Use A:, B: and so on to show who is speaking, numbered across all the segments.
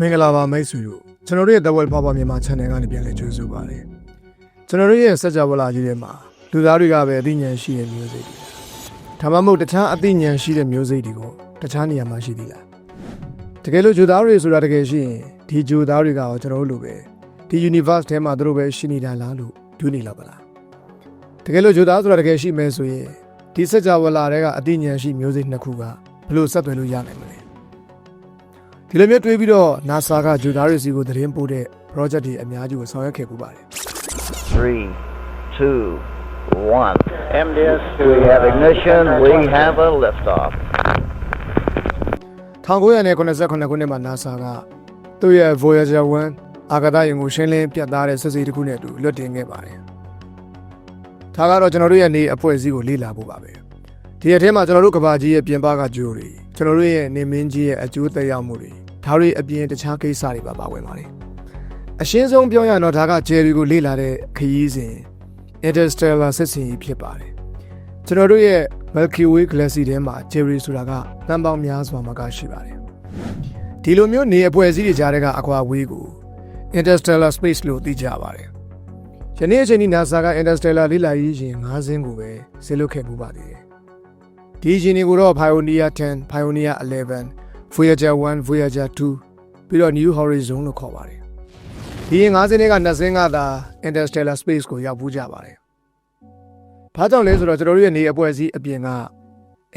A: မင်္ဂလာပါမိတ်ဆွေတို့ကျွန်တော်တို့ရဲ့ The World Power မြန်မာ Channel ကနေပြန်လည်ကြိုဆိုပါရစေကျွန်တော်တို့ရဲ့စัจ java လာကြီးထဲမှာလူသားတွေကပဲအသိဉာဏ်ရှိတဲ့မျိုးစိတ်တွေဒါမှမဟုတ်တခြားအသိဉာဏ်ရှိတဲ့မျိုးစိတ်တွေကိုတခြားနေရာမှာရှိသေးလားတကယ်လို့ဂျူသားတွေဆိုတာတကယ်ရှိရင်ဒီဂျူသားတွေကရောကျွန်တော်တို့လိုပဲဒီ universe ထဲမှာသူတို့ပဲရှိနေတာလားလို့တွေးနေလောက်ပါလားတကယ်လို့ဂျူသားဆိုတာတကယ်ရှိမယ်ဆိုရင်ဒီစัจ java လာတွေကအသိဉာဏ်ရှိမျိုးစိတ်နှစ်ခုကဘယ်လို့ဆက်သွယ်လို့ရနိုင်မလဲ ဒီလိုမျိုးတွေးပြီးတော့ NASA ကဂျူသားတွေစီကိုသတင်းပို့တဲ့ project တွေအများကြီးကိုဆောင်ရွက်ခဲ့ပူပါတယ်
B: Three, two, one. MDS, we have ignition. We have a liftoff.
A: 1989ခုနှစ်မှာ NASA ကသူ့ရဲ့ Voyager 1အာကာသယာဉ်ကိုရှင်းလင်းပြသတဲ့စစ်စေးတစ်ခုနဲ့အတူလွတ်တင်ခဲ့ပါတယ်။ဒါကတော့ကျွန်တော်တို့ရဲ့နေအဖွဲ့အစည်းကိုလေ့လာဖို့ပါပဲ။ဒီအထဲမှာကျွန်တော်တို့ကဘာကြီးရဲ့ပြင်ပကဂျိုးတွေကျွန်တော်တို့ရဲ့နေမင်းကြီးရဲ့အကျိုးသက်ရောက်မှုတွေ ဒါတွေအပြင်တခြားကိစ္စတွေပါပါဝင်ပါတယ်။အရှင်းဆုံးပြောရရင်တော့ဒါကဂျယ်ရီကိုလေ့လာတဲ့ခရီးစဉ် Interstellar စစ်စင်ကြီးဖြစ်ပါတယ်။ကျွန်တော်တို့ရဲ့ Milky Way Galaxy ထဲမှာ Jerry ဆိုတာကတန်ပေါင်းများစွာမှာကရှိပါတယ်။ဒီလိုမျိုးနေအဖွဲ့အစည်းတွေကြားထဲကအကွာဝေးကို Interstellar Space လို့သိကြပါတယ်။ယနေ့အချိန်ဒီ NASA က Interstellar လေ့လာရေးယာဉ်၅စင်းကိုပဲဆေလွတ်ခဲ့မှုပါသေးတယ်။ဒီယာဉ်တွေကိုတော့ Pioneer 10, Pioneer 11, Voyager 1, Voyager 2ပြီးတော့ New Horizon လို့ခေါ်ပါတယ်။ဒီယာဉ်၅စင်းတွေကနှစ်စင်းကသာ Interstellar Space ကိုရောက်ဘူးကြပါတယ်။ဘာကြောင့်လဲဆိုတော့ကျွန်တော်တို့ရဲ့နေအဖွဲ့အစည်းအပြင်က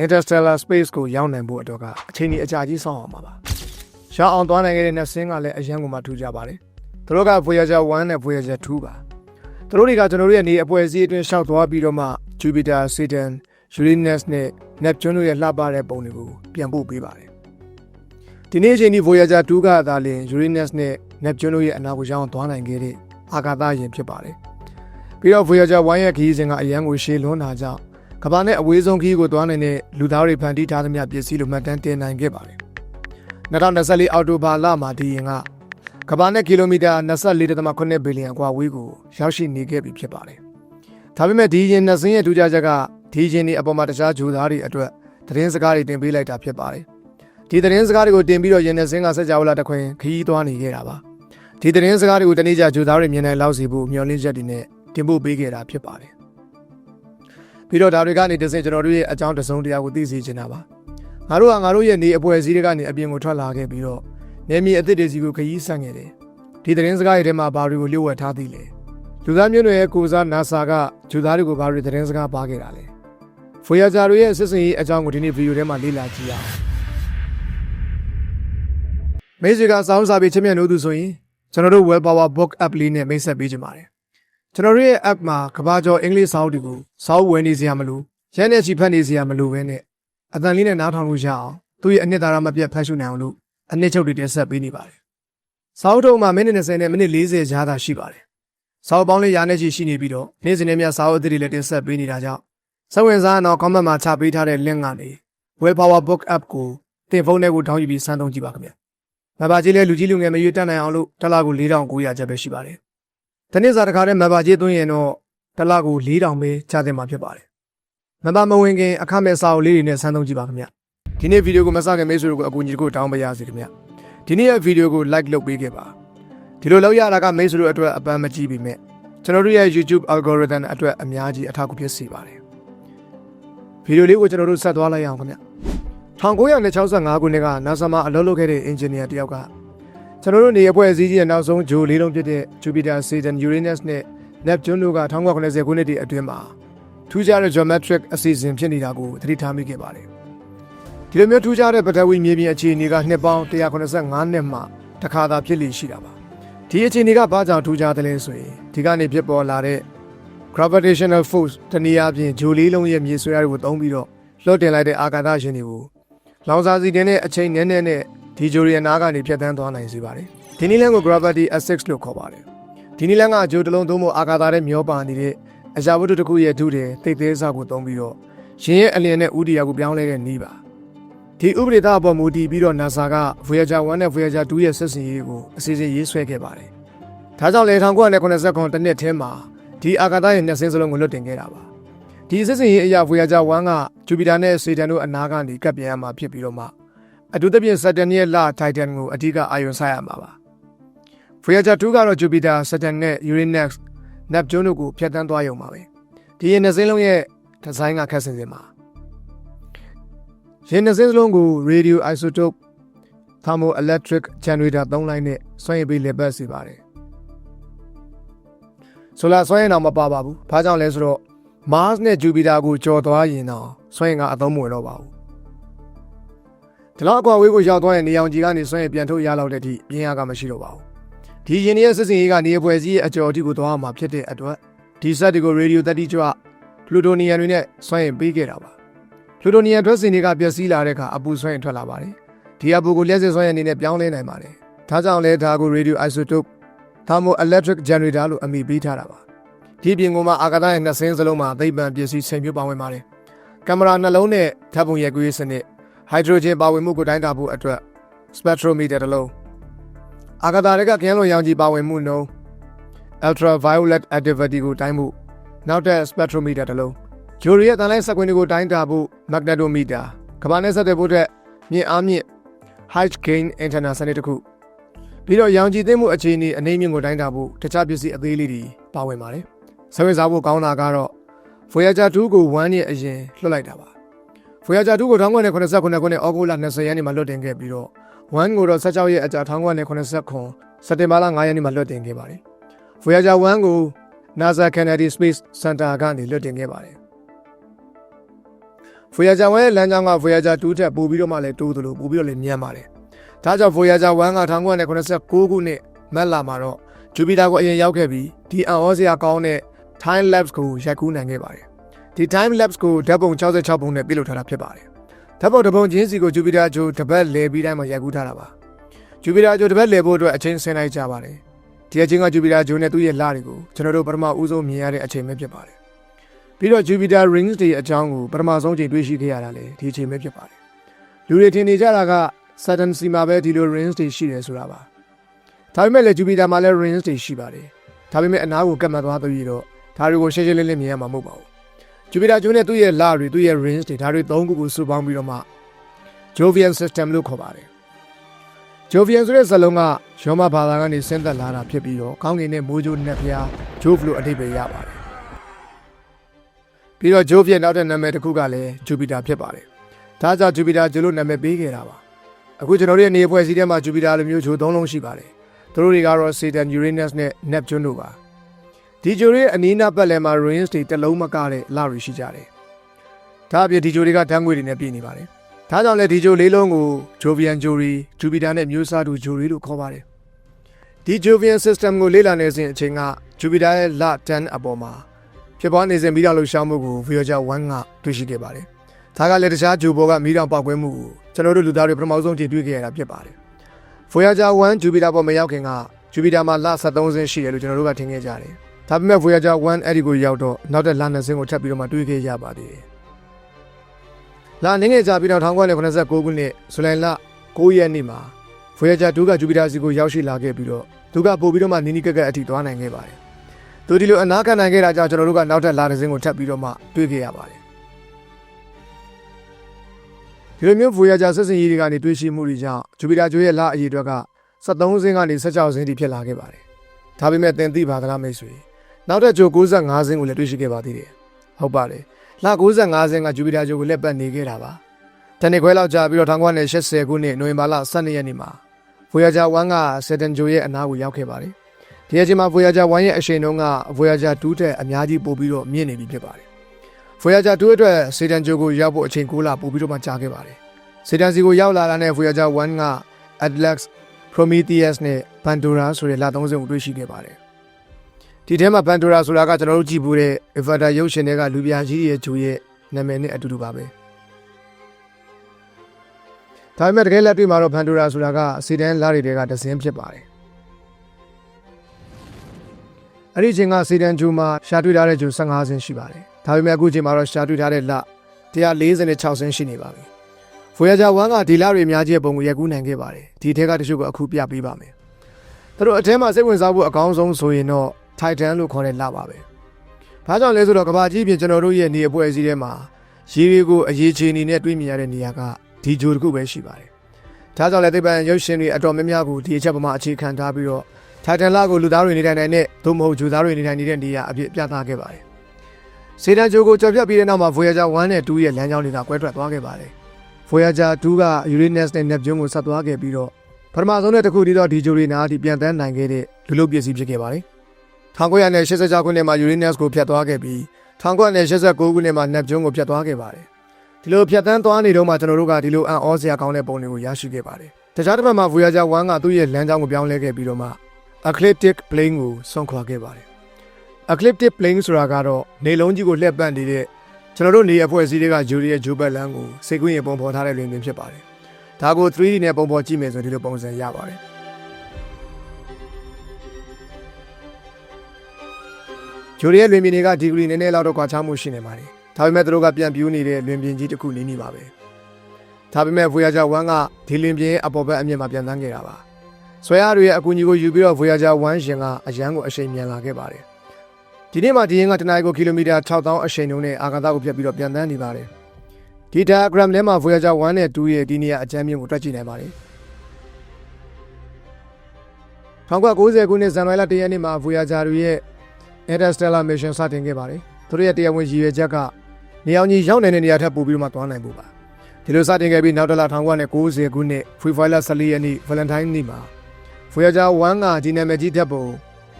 A: Interstellar Space ကိုရောက်နိုင်ဖို့အတွက်ကအချိန်ကြီးအကြာကြီးစောင့်အောင်ပါပါ။ရောက်အောင်သွားနိုင်ခဲ့တဲ့နှစ်စင်းကလည်းအရန်ကိုမှထူကြပါတယ်။သူတို့က Voyager 1နဲ့ Voyager 2ပါ။သူတို့တွေကကျွန်တော်တို့ရဲ့နေအဖွဲ့အစည်းအတွင်းရှောက်သွားပြီးတော့မှ Jupiter, Saturn, Uranus နဲ့ Neptune တို့ရဲ့လှပတဲ့ပုံတွေကိုပြန်ပို့ပေးပါတယ်။ ဒီနေ့အချိန်ဒီ Voyager 2ကသာလျှင် Uranus နဲ့ Neptune တို့ရဲ့အနာကိုရောက်အောင်သွားနိုင်ခဲ့တဲ့အာကာသယာဉ်ဖြစ်ပါတယ်။ပြီးတော့ Voyager 1ရဲ့ခရီးစဉ်ကအရန်ကိုရှည်လွန်းတာကြောင့်ကမ္ဘာနဲ့အဝေးဆုံးခရီးကိုသွားနိုင်တဲ့လူသားတွေဖန်တီးထားသမျှပစ္စည်းလိုမှတ်တမ်းတင်နိုင်ခဲ့ပါတယ်။2024အောက်တိုဘာလမှာဒီယာဉ်ကကမ္ဘာနဲ့ကီလိုမီတာ24.8ဘီလီယံအကွာဝေးကိုရောက်ရှိနေခဲ့ပြီဖြစ်ပါတယ်။ဒါပေမဲ့ဒီယာဉ်နှစ်စင်းရဲ့ထူးခြားချက်ကဒီယာဉ်ဒီအပေါ်မှာတခြားဂျိုသားတွေအတွက်သတင်းစကားတွေတင်ပေးလိုက်တာဖြစ်ပါတယ်။ ဒီသတင်းစကားတွေကိုတင်ပြီးတော့ယာဉ်နှစ်စင်းကဆက်ကြဝဠာတစ်ခွင်ခရီးသွားနေခဲ့တာပါ။ဒီသတင်းစကားတွေကိုတနေ့ကျဂျိုသားတွေမြင်နိုင်လောက်စီဖို့မျှော်လင့်ချက်တွေနဲ့တင်ပို့ပေးခဲ့တာဖြစ်ပါတယ်။ပြီးတော့ဒါတွေကနေတစ်စင်ကျွန်တော်တို့ရဲ့အကြောင်းတစုံတရာကိုသိစေချင်တာပါ။ငါတို့ကငါတို့ရဲ့နေအပွဲအစည်းတွေကနေအပြင်ကိုထွက်လာခဲ့ပြီးတော့နေမီအသစ်တွေစီကိုခရီးဆန့်ခဲ့တယ်။ဒီသတင်းစကားတွေထဲမှာဘာတွေကိုလျှို့ဝှက်ထားသေးလဲ။လူသားမျိုးနွယ်ရဲ့ကိုစား NASA ကဂျိုသားတွေကိုဘာတွေသတင်းစကားပါခဲ့တာလဲ။ Voyager တွေရဲ့စစ်စင်ရေးအကြောင်းကိုဒီနေ့ဗီဒီယိုထဲမှာလေ့လာကြည့်ရအောင်။ မိတ်ဆွေကစောင်းစာပေချစ်မြတ်လို့သူဆိုရင်ကျွန်တော်တို့ Well Power Book App လေးနဲ့မိတ်ဆက်ပေးကြပါတယ်။ကျွန်တော်တို့ရဲ့ app မှာကဘာကျော်အင်္ဂလိပ်စာအုပ်တွေကိုစာအုပ်ဝယ်နေစရာမလိုရန်တဲ့ချီဖတ်နေစရာမလိုပဲနဲ့အတန်လေးနဲ့နားထောင်လို့ရအောင်သူ့ရဲ့အနှစ်သာရမပြတ်ဖတ်ရှုနိုင်အောင်လို့အနှစ်ချုပ်တွေတင်ဆက်ပေးနေပါတယ်။စာအုပ်ထုံးမှာမိနစ်20နဲ့မိနစ်40ကြားသာရှိပါတယ်။စာအုပ်ပေါင်းလေးရာနဲ့ချီရှိနေပြီးတော့နေ့စဉ်နဲ့မြတ်စာအုပ်အသစ်တွေလည်းတင်ဆက်ပေးနေတာကြောင့်စက်ဝင်စားတော့ comment မှာချပေးထားတဲ့ link ကနေ Well Power Book App ကိုတင်ဖုန်းထဲကိုထောင်းယူပြီးစမ်းသုံးကြည့်ပါခင်ဗျာ။ မဘာကြီးလဲလူကြီးလူငယ်မရွေးတက်နိုင်အောင်လို့တစ်လကို4900ကျပ်ပဲရှိပါတယ်။ဒီနေ့စာတစ်ခါတည်းမဘာကြီးသွင်းရင်တော့တစ်လကို4000ပဲချတင်မှာဖြစ်ပါတယ်။မဘာမဝင်ခင်အခမဲ့စာအုပ်လေးတွေနဲ့စမ်းသုံးကြည့်ပါခင်ဗျာ။ဒီနေ့ဗီဒီယိုကိုမစခင်မိတ်ဆွေတို့ကိုအကူအညီကိုတောင်းပေးရစီခင်ဗျာ။ဒီနေ့ရဲ့ဗီဒီယိုကို like လုပ်ပေးခဲ့ပါ။ဒီလိုလုပ်ရတာကမိတ်ဆွေတို့အတွက်အပန်းမကြီးပေမဲ့ကျွန်တော်တို့ရဲ့ YouTube algorithm အတွက်အများကြီးအထောက်အကူဖြစ်စေပါတယ်။ဗီဒီယိုလေးကိုကျွန်တော်တို့ဆက်သွားလိုက်အောင်ခင်ဗျာ။ 1965ခုနှစ်က NASA မှာအလုပ်လုပ်ခဲ့တဲ့ engineer တယောက်ကကျွန်တော်တို့နေအဖွဲ့အစည်းကြီးရဲ့နောက်ဆုံးဂျိုလေးလုံးဖြစ်တဲ့ Jupiter, Saturn, Uranus နဲ့ Neptune တို့က1980ခုနှစ်တည်းအတွင်းမှာထူးခြားတဲ့ geometric အစီအစဉ်ဖြစ်နေတာကိုသတိထားမိခဲ့ပါတယ်။ဒီလိုမျိုးထူးခြားတဲ့ပထဝီမြေပြင်အခြေအနေကနှစ်ပေါင်း185နှစ်မှတစ်ခါသာဖြစ်လိရှိတာပါ။ဒီအခြေအနေကဘာကြောင့်ထူးခြားတယ်လဲဆိုရင်ဒီကနေဖြစ်ပေါ်လာတဲ့ gravitational force တနည်းအားဖြင့်ဂျိုလေးလုံးရဲ့မြေဆွဲအားတွေကိုသုံးပြီးတော့လွှတ်တင်လိုက်တဲ့အာကာသယာဉ်တွေကို လောင်စာစီတင်တဲ့အချိန်နဲ့နဲ့နဲ့ဒီဂျိုရီယနာကနေဖြတ်တန်းသွားနိုင်စေပါတယ်။ဒီနည်းလမ်းကို gravity S6 လို့ခေါ်ပါတယ်။ဒီနည်းလမ်းကဂျိုတလုံးသုံးဖို့အာကာသထဲမျောပါနေတဲ့အရာဝတ္ထုတစ်ခုရဲ့ဒုတဲ့သိသေးစားကိုသုံးပြီးတော့ရင်ရဲ့အလျင်နဲ့ဥဒိယာကိုပြောင်းလဲတဲ့နည်းပါ။ဒီဥပဒေသားအပေါ်မူတည်ပြီးတော့ NASA က Voyager 1နဲ့ Voyager 2ရဲ့ဆက်စင်ရေးကိုအစီအစဉ်ရေးဆွဲခဲ့ပါတယ်။ဒါကြောင့်လေ1989တနှစ်ထဲမှာဒီအာကာသရဲ့နှစ်စင်းစလုံးကိုလွတ်တင်ခဲ့တာပါ။ ဒီစစ်စင်ရေးအရာ Voyager 1က Jupiter နဲ့ Saturn တို့အနားကနေကပ်ပြန်ရမှာဖြစ်ပြီးတော့မှအထူးသဖြင့် Saturn ရဲ့လ Titan ကိုအဓိကအာရုံစိုက်ရမှာပါ Voyager 2ကတော့ Jupiter, Saturn နဲ့ Uranus, Neptune တို့ကိုဖျက်ဆီးသွားရုံပါပဲဒီရင်နှစ်စင်းလုံးရဲ့ဒီဇိုင်းကခက်ဆင်စင်ပါရင်နှစ်စင်းလုံးကို radio isotope thermoelectric generator သုံးလိုက်နဲ့စွမ်းရည်ပေးလက်ပတ်စီပါတယ်ဆိုလာစွမ်းရည်တော့မပါပါဘူးဘာကြောင့်လဲဆိုတော့ Mars နဲ့ Jupiter ကိုကျော်သွားရင်တော့စွမ်းရည်ကအသုံးမဝင်တော့ပါဘူးဒီလောက်အကွာဝေးကိုရောက်သွားရင်နေအောင်ကြီးကနေစွမ်းရည်ပြန်ထုတ်ရလောက်တဲ့အထိပြင်းရကမရှိတော့ပါဘူးဒီရင်ရဲ့စစ်စင်ရေးကနေပွဲစည်းရဲ့အကျော်အထိကိုသွားမှာဖြစ်တဲ့အတွက်ဒီစက်တွေကို radio 30ကျွတ်ပလူတိုနီယံတွေနဲ့စွမ်းရည်ပေးခဲ့တာပါပလူတိုနီယံထွက်စင်တွေကပျက်စီးလာတဲ့အခါအပူစွမ်းရည်ထွက်လာပါတယ်ဒီအပူကိုလျှက်စစ်စွမ်းရည်အနေနဲ့ပြောင်းလဲနိုင်ပါတယ်ဒါကြောင့်လဲဒါကို radio isotope thermoelectric generator လို့အမည်ပေးထားတာပါ ဒီပြင်ကမှာအာကာသရဲ့နှစ်စင်းစလုံးမှာသိပ္ပံပစ္စည်းချိန်ပြပါဝင်ပါတယ်ကင်မရာနှလုံးနဲ့ဓာတ်ပုံရိုက်ကူးရေးစနစ်ဟိုက်ဒရိုဂျင်ပါဝင်မှုကိုတိုင်းတာဖို့အတွက် spectrometer တစ်လုံးအာကာသတွေကကင်းလွန်ရောင်ခြည်ပါဝင်မှုနှုန်း ultraviolet activity ကိုတိုင်းမှုနောက်ထပ် spectrometer တစ်လုံးဂျိုရီရဲ့တန်လိုက်စက်ကွင်းတွေကိုတိုင်းတာဖို့ magnetometer ကမ္ဘာနဲ့ဆက်တဲ့ဖို့အတွက်မြင့်အားမြင့် height gain antenna စနစ်တစ်ခုပြီးတော့ရောင်ခြည်သိမ်းမှုအခြေအနေအနေမြင့်ကိုတိုင်းတာဖို့တခြားပစ္စည်းအသေးလေးတွေပါဝင်ပါတယ်။ ဆက်ဝေစားဖို့ကောင်းတာကတော့ Voyager 2ကို1နှစ်အရင်လွှတ်လိုက်တာပါ။ Voyager 2ကို1989ခုနှစ်ဩဂုတ်လ20ရက်နေ့မှာလွှတ်တင်ခဲ့ပြီးတော့1ကိုတော့16ရက်အကြာ1989စက်တင်ဘာလ9ရက်နေ့မှာလွှတ်တင်ခဲ့ပါတယ်။ Voyager 1ကို NASA Kennedy Space Center ကနေလွှတ်တင်ခဲ့ပါတယ်။ Voyager 1ရဲ့လမ်းကြောင်းက Voyager 2ထက်ပိုပြီးတော့မှလည်းတိုးသလိုပိုပြီးတော့လည်းမြန်ပါတယ်။ဒါကြောင့် Voyager 1က1989ခုနှစ်မက်လာမှာတော့ Jupiter ကိုအရင်ရောက်ခဲ့ပြီးဒီအံ့ဩစရာကောင်းတဲ့ time lapse ကိုရိုက်ကူးနိုင်ခဲ့ပါတယ်။ဒီ time lapse ကိုဓာတ်ပုံ66ပုံနဲ့ပြုလုပ်ထားတာဖြစ်ပါတယ်။ဓာတ်ပုံတစ်ပုံချင်းစီကို Jupiter ဂျိုတပတ်လဲပြီးတိုင်းမှာရိုက်ကူးထားတာပါ။ Jupiter ဂျိုတပတ်လဲဖို့အတွက်အချိန်ဆင်းလိုက်ကြပါတယ်။ဒီအချိန်က Jupiter ဂျိုနဲ့သူ့ရဲ့လတွေကိုကျွန်တော်တို့ပထမဦးဆုံးမြင်ရတဲ့အချိန်ပဲဖြစ်ပါတယ်။ပြီးတော့ Jupiter rings တွေအကြောင်းကိုပထမဆုံးချိန်တွေ့ရှိခဲ့ရတာလေဒီအချိန်ပဲဖြစ်ပါတယ်။လူတွေထင်နေကြတာက Saturn စီမှာပဲဒီလို rings တွေရှိတယ်ဆိုတာပါ။ဒါပေမဲ့လည်း Jupiter မှာလည်း rings တွေရှိပါတယ်။ဒါပေမဲ့အနားကိုကတ်မှတ်သွားပြီးတော့ ဒါတွေကိုရှင်းရှင်းလင်းလင်းမြင်ရမှာမဟုတ်ပါဘူး။ Jupiter ကျွန်းနဲ့သူ့ရဲ့လတွေသူ့ရဲ့ rings တွေဒါတွေသုံးခုကိုစုပေါင်းပြီးတော့မှ Jovian system လို့ခေါ်ပါတယ်။ Jovian ဆိုတဲ့ဇာတ်လုံးကရောမဘာသာကနေဆင်းသက်လာတာဖြစ်ပြီးတော့ကောင်းကင်နဲ့မိုးကြိုးနဲ့ဖျား Jove လို့အဓိပ္ပာယ်ရပါတယ်။ပြီးတော့ Jove ရဲ့နောက်တဲ့နာမည်တစ်ခုကလည်း Jupiter ဖြစ်ပါတယ်။ဒါကြောင့် Jupiter ဂျိုလို့နာမည်ပေးခဲ့တာပါ။အခုကျွန်တော်တို့ရဲ့နေဖွဲ့စည်းထဲမှာ Jupiter လိုမျိုးဂျိုသုံးလုံးရှိပါတယ်။သူတို့တွေကတော့ Saturn, Uranus နဲ့ Neptune တို့ပါ။ ဒီဂျိုရဲ့အနီးနားပတ်လည်မှာ rings တွေတစ်လုံးမကတဲ့လတွေရှိကြတယ်။ဒါအပြင်ဒီဂျိုတွေကဓာတ်ငွေတွေနဲ့ပြည့်နေပါတယ်။ဒါကြောင့်လည်းဒီဂျိုလေးလုံးကို Jovian ဂျိုရီ Jupiter နဲ့မျိုးစားတူဂျိုရီလို့ခေါ်ပါတယ်။ဒီ Jovian system ကိုလေ့လာနေစဉ်အချိန်က Jupiter ရဲ့လ10အပေါ်မှာဖြစ်ပွားနေစဉ်မိတော်လှူရှားမှုကို Voyager 1ကတွေ့ရှိခဲ့ပါတယ်။ဒါကလည်းတခြားဂျိုဘောကမိတော်ပောက်ကွဲမှုကိုကျွန်တော်တို့လူသားတွေပထမဆုံးကြည့်တွေ့ခဲ့ရတာဖြစ်ပါတယ်။ Voyager 1 Jupiter ပေါ်မရောက်ခင်က Jupiter မှာလ73ဆင်းရှိတယ်လို့ကျွန်တော်တို့ကထင်ခဲ့ကြတယ်။ ဒါပေမဲ့ Voyager 1အဲ့ဒီကိုရောက်တော့နောက်တဲ့လနှစ်စင်းကိုထပ်ပြီးတော့မှတွေးခဲ့ရပါသေးတယ်။လနေငယ်ကြာပြီးတော့1989ခုနှစ်ဇူလိုင်လ9ရက်နေ့မှာ Voyager 2က Jupiter စီကိုရောက်ရှိလာခဲ့ပြီးတော့သူကပို့ပြီးတော့မှနီးနီးကက်ကက်အထိသွားနိုင်ခဲ့ပါတယ်။သူဒီလိုအနာခံနိုင်ခဲ့တာကြောင့်ကျွန်တော်တို့ကနောက်ထပ်လတစ်စင်းကိုထပ်ပြီးတော့မှတွေးခဲ့ရပါတယ်။ဒီလိုမျိုး Voyager ဆက်စင်ရေးတွေကနေတွေးရှိမှုတွေကြောင့် Jupiter ကျွေးရဲ့လအရေအတွက်က73စင်းကနေ16စင်းထိဖြစ်လာခဲ့ပါတယ်။ဒါပေမဲ့သင်သိပါသလားမိတ်ဆွေ။ နောက်ထပ်ဂျို65စင်းကိုလည်းတွေ့ရှိခဲ့ပါသေးတယ်။ဟုတ်ပါတယ်။လ65စင်းက Jupiter ဂျိုကိုလက်ပတ်နေခဲ့တာပါ။တနေ့ခွဲလောက်ကြာပြီးတော့1980ခုနှစ်နိုဝင်ဘာလ12ရက်နေ့မှာ Voyager 1က Saturn ဂျိုရဲ့အနားကိုရောက်ခဲ့ပါတယ်။ဒီအချိန်မှာ Voyager 1ရဲ့အရှိန်နှုန်းက Voyager 2ထက်အများကြီးပိုပြီးတော့မြင့်နေပြီဖြစ်ပါတယ်။ Voyager 2အတွက် Saturn ဂျိုကိုရောက်ဖို့အချိန်9လပိုပြီးတော့မှကြာခဲ့ပါတယ်။ Saturn စီကိုရောက်လာတာနဲ့ Voyager 1က Atlas Prometheus နဲ့ Pandora ဆိုတဲ့လသုံးစုံကိုတွေ့ရှိခဲ့ပါတယ်။ ဒီထဲမှာ Pandora ဆိုတာကကျွန်တော်တို့ကြည့်ဘူးတဲ့ Avatar ရုပ်ရှင်တွေကလူပြာကြီးရဲ့ဂျိုရဲ့နာမည်နဲ့အတူတူပါပဲ။ဒါပေမဲ့တကယ်လက်တွေ့မှာတော့ Pandora ဆိုတာကစီတန်းလာတွေတွေကတစင်းဖြစ်ပါတယ်။အဲ့ဒီအချိန်ကစီတန်းဂျိုမှာရှာတွေ့ထားတဲ့ဂျို15ဆင်းရှိပါတယ်။ဒါပေမဲ့အခုချိန်မှာတော့ရှာတွေ့ထားတဲ့လ146ဆင်းရှိနေပါပြီ။ Voyager 1ကဒီလတွေအများကြီးပုံကိုရိုက်ကူးနိုင်ခဲ့ပါတယ်။ဒီထဲကတချို့ကအခုပြပေးပါမယ်။သူတို့အထဲမှာစိတ်ဝင်စားဖို့အကောင်းဆုံးဆိုရင်တော့ Titan လို့ခေါ်တဲ့လပါပဲ။ဘာကြောင့်လဲဆိုတော့ကဘာကြီးပြင်ကျွန်တော်တို့ရဲ့နေအပွဲအစည်းထဲမှာရေတွေကိုအရေးချေအနေနဲ့တွေးမြင်ရတဲ့နေရာကဒီဂျိုတစ်ခုပဲရှိပါတယ်ဒါကြောင့်လည်းသိပ္ပံရုပ်ရှင်တွေအတော်များများကိုဒီအချက်ပေါ်မှာအခြေခံထားပြီးတော့ထိုင်တန်လာကိုလူသားတွေနေထိုင်နိုင်တဲ့သို့မဟုတ်ဂျူသားတွေနေထိုင်နေတဲ့နေရာအဖြစ်ပြသခဲ့ပါတယ်။စေတန်ဂျိုကိုကြော်ပြတ်ပြီးတဲ့နောက်မှာ Voyager 1နဲ့2ရဲ့လမ်းကြောင်းတွေကကွဲထွက်သွားခဲ့ပါတယ်။ Voyager 2က Uranus နဲ့ Neptune ကိုဆက်သွားခဲ့ပြီးတော့ပထမဆုံးနဲ့တစ်ခုတည်းတော့ဒီဂျိုရီနာအထိပြန်တန်းနိုင်ခဲ့တဲ့လူလုပစ္စည်းဖြစ်ခဲ့ပါတယ်။ 1986ခုနှစ်မှာ Uranus ကိုဖျက်သွားခဲ့ပြီး1989ခုနှစ်မှာ Neptune ကိုဖျက်သွားခဲ့ပါတယ်။ဒီလိုဖျက်တန်းသွားနေတော့မှကျွန်တော်တို့ကဒီလိုအံ့ဩစရာကောင်းတဲ့ပုံတွေကိုရရှိခဲ့ပါတယ်။တခြားတစ်ဖက်မှာ Voyager 1ကသူ့ရဲ့လမ်းကြောင်းကိုပြောင်းလဲခဲ့ပြီးတော့မှ Ecliptic Plane ကိုဆွန့်ခွာခဲ့ပါတယ်။ Ecliptic Plane ဆိုတာကတော့နေလုံးကြီးကိုလှည့်ပတ်နေတဲ့ကျွန်တော်တို့နေအဖွဲ့အစည်းတွေကဂျူရီရဲ့ဂျိုဘက်လန်ကိုစိတ်ကူးရင်ပုံဖော်ထားတဲ့လွင်ပြင်ဖြစ်ပါတယ်။ဒါကို 3D နဲ့ပုံဖော်ကြည့်မယ်ဆိုရင်ဒီလိုပုံစံရပါတယ်။ ဂျူရီရဲ့လွင်ပြင်တွေကဒီဂရီနည်းနည်းလောက်တော့ကွာခြားမှုရှိနေပါတယ်။ဒါပေမဲ့သူတို့ကပြန်ပြူးနေတဲ့လွင်ပြင်ကြီးတစ်ခုနေနေပါပဲ။ဒါပေမဲ့ Voyager 1ကဒီလွင်ပြင်ရဲ့အပေါ်ဘက်အမြင့်မှာပြန်တန်းခဲ့တာပါ။ဆွဲအားတွေရဲ့အကူအညီကိုယူပြီးတော့ Voyager 1ရှင်ကအရန်ကိုအရှိန်မြန်လာခဲ့ပါတယ်။ဒီနေ့မှဒီရင်ကတနင်္ဂနွေကိုကီလိုမီတာ6000အရှိန်နှုန်းနဲ့အာကာသကိုဖြတ်ပြီးတော့ပြန်တန်းနေပါတယ်။ဒီ diagram ထဲမှာ Voyager 1နဲ့2ရဲ့ဒီနေရာအကြမ်းမြင့်ကိုတွက်ကြည့်နိုင်ပါတယ်။1990ခုနှစ်ဇန်နဝါရီလ1ရက်နေ့မှာ Voyager တွေရဲ့ Interstellar Mission စတင်ခဲ့ပါတယ်။သူတို့ရဲ့တရားဝင်ရည်ရွယ်ချက်ကနေအောင်ကြီးရောက်နေတဲ့နေရာထက်ပိုပြီးတော့မှသွားနိုင်ဖို့ပါ။ဒီလိုစတင်ခဲ့ပြီးနောက်တစ်လ1990ခုနှစ် Free Fire 14ရက်နေ့ Valentine နေ့မှာ Voyager 1ကဒီနာမည်ကြီးဓာတ်ပုံ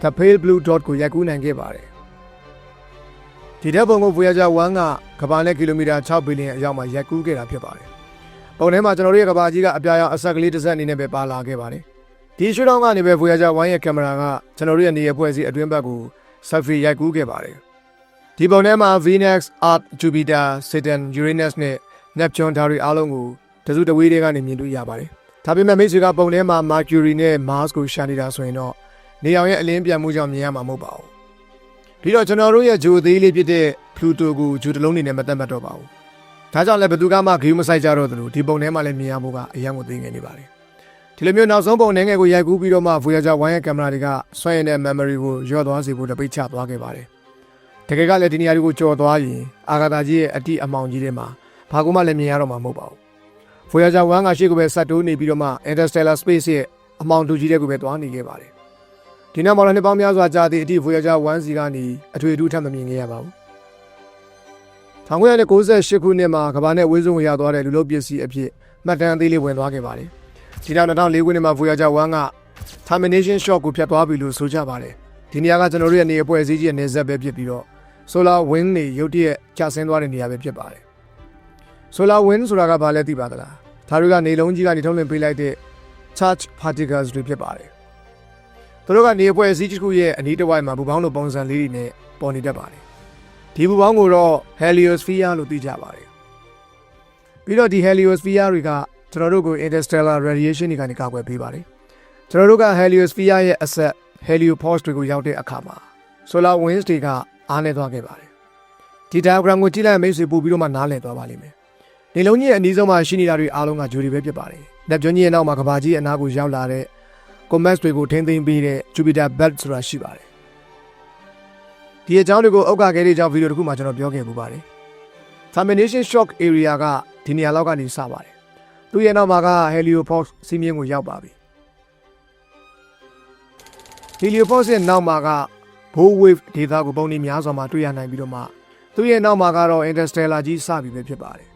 A: The Pale Blue Dot ကိုရိုက်ကူးနိုင်ခဲ့ပါတယ်။ဒီဓာတ်ပုံကို Voyager 1ကကမ္ဘာနဲ့ကီလိုမီတာ6ဘီလီယံအရောက်မှာရိုက်ကူးခဲ့တာဖြစ်ပါတယ်။ပုံထဲမှာကျွန်တော်တို့ရဲ့ကမ္ဘာကြီးကအပြာရောင်အဆက်ကလေးတစ်စက်အနေနဲ့ပဲပါလာခဲ့ပါတယ်။ဒီရွှေတောင်းကနေပဲ Voyager 1ရဲ့ကင်မရာကကျွန်တော်တို့ရဲ့နေရာဖွဲ့စည်းအတွင်းဘက်ကို selfie ရိုက်ကူးခဲ့ပါတယ်။ဒီပုံထဲမှာ Venus, Earth, Jupiter, Saturn, Uranus နဲ့ Neptune ဓာတ်တွေအားလုံးကိုတစုတဝေးတွေကနေမြင်တွေ့ရပါတယ်။ဒါပေမဲ့မိတ်ဆွေကပုံထဲမှာ Mercury နဲ့ Mars ကိုရှာနေတာဆိုရင်တော့နေအောင်ရဲ့အလင်းပြန်မှုကြောင့်မြင်ရမှာမဟုတ်ပါဘူး။ပြီးတော့ကျွန်တော်တို့ရဲ့ဂျိုသေးလေးဖြစ်တဲ့ Pluto ကိုဂျိုတစ်လုံးနေနဲ့မသက်မှတ်တော့ပါဘူး။ဒါကြောင့်လည်းဘယ်သူကမှဂရုမစိုက်ကြတော့သလိုဒီပုံထဲမှာလည်းမြင်ရဖို့ကအရန်ကိုသိငယ်နေပါတယ်။ ဒီလိုမျိုးနောက်ဆုံးပုံနှဲငယ်ကိုရိုက်ကူးပြီးတော့မှ Voyager 1ရဲ့ကင်မရာတွေကဆွဲရင်တဲ့ memory ကိုရော့သွားစေဖို့တပိတ်ချသွားခဲ့ပါတယ်။တကယ်ကလည်းဒီနေရာတွေကိုကြော်သွားရင်အာဂါသာကြီးရဲ့အတိအမောင်ကြီးတွေမှာဘာကူမှလည်းမြင်ရတော့မှာမဟုတ်ပါဘူး။ Voyager 1ကရှေ့ကပဲဆက်တိုးနေပြီးတော့မှ Interstellar Space ရဲ့အမောင်တူကြီးတဲ့ကိုပဲသွားနေခဲ့ပါတယ်။ဒီနောက်မှာလည်းနှစ်ပေါင်းများစွာကြာသည့်အထိ Voyager 1စီကနေအထွေအထူးထပ်မမြင်ခဲ့ရပါဘူး။1998ခုနှစ်မှာကမ္ဘာနဲ့ဝေးစုံရသွားတဲ့လူလုံးပစ္စည်းအဖြစ်မှတ်တမ်းအသေးလေးဝင်သွားခဲ့ပါတယ်။ ဒီနောက်2004ခုနှစ်မှာ Voyager 1က termination shock ကိုဖျက်သွားပြီလို့ဆိုကြပါတယ်။ဒီနေရာကကျွန်တော်တို့ရဲ့နေအဖွဲ့အစည်းကြီးရဲ့နေဆက်ပဲဖြစ်ပြီးတော့ solar wind တွေရုတ်တရက်ကျဆင်းသွားတဲ့နေရာပဲဖြစ်ပါတယ်။ solar wind ဆိုတာကဘာလဲသိပါသလား။ဒါတွေကနေလုံးကြီးကနေထုတ်လွှင့်ပေးလိုက်တဲ့ charge particles တွေဖြစ်ပါတယ်။သူတို့ကနေအဖွဲ့အစည်းတစ်ခုရဲ့အနီးတစ်ဝိုက်မှာဘူပေါင်းလိုပုံစံလေးတွေနဲ့ပေါ်နေတတ်ပါတယ်။ဒီဘူပေါင်းကိုတော့ heliosphere လို့သိကြပါတယ်။ပြီးတော့ဒီ heliosphere တွေက ကျွန်တော်တို့ကို interstellar radiation တွေကနေကာကွယ်ပေးပါတယ်။ကျွန်တော်တို့က heliosphere ရဲ့အဆက် heliopause တွေကိုရောက်တဲ့အခါမှာ solar winds တွေကအားနည်းသွားခဲ့ပါတယ်။ဒီ diagram ကိုကြည့်လိုက်မိတ်ဆွေပို့ပြီးတော့မှနားလည်သွားပါလိမ့်မယ်။နေလုံးကြီးရဲ့အနည်းဆုံးမှာရှိနေတာတွေအားလုံးကဂျူရီပဲဖြစ်ပါတယ်။လက်ကျွန်းကြီးရဲ့နောက်မှာကဘာကြီးရဲ့အနားကိုရောက်လာတဲ့ comets တွေကိုထိမ့်သိမ်းပေးတဲ့ Jupiter belt ဆိုတာရှိပါတယ်။ဒီအကြောင်းတွေကိုအောက်ကခဲလေးကြောင့်ဗီဒီယိုတစ်ခုမှကျွန်တော်ပြောခဲ့ပူပါတယ်။ termination shock area ကဒီနေရာလောက်ကနေစပါတယ်။ သူ့ရဲ့နောက်မှာက heliopause စီးမြင့်ကိုရောက်ပါပြီ။ heliopause ရဲ့နောက်မှာက bow wave ဒေတာကိုပုံနေများစွာမှာတွေ့ရနိုင်ပြီးတော့မှသူ့ရဲ့နောက်မှာကတော့ interstellar ကြီးစပြီပဲဖြစ်ပါတယ်။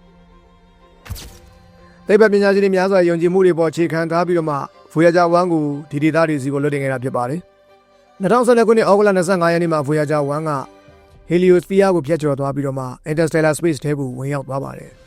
A: သိပ္ပံပညာရှင်တွေများစွာယုံကြည်မှုတွေပေါ်အခြေခံထားပြီးတော့မှ Voyager 1ကိုဒီဒေတာတွေစီကိုလွှတ်တင်ခဲ့တာဖြစ်ပါတယ်။2012ခုနှစ်ဩဂုတ်လ25ရက်နေ့မှာ Voyager 1က Heliosphere ကိုဖျက်ကျော်သွားပြီးတော့မှ Interstellar Space ထဲကိုဝင်ရောက်သွားပါတယ်။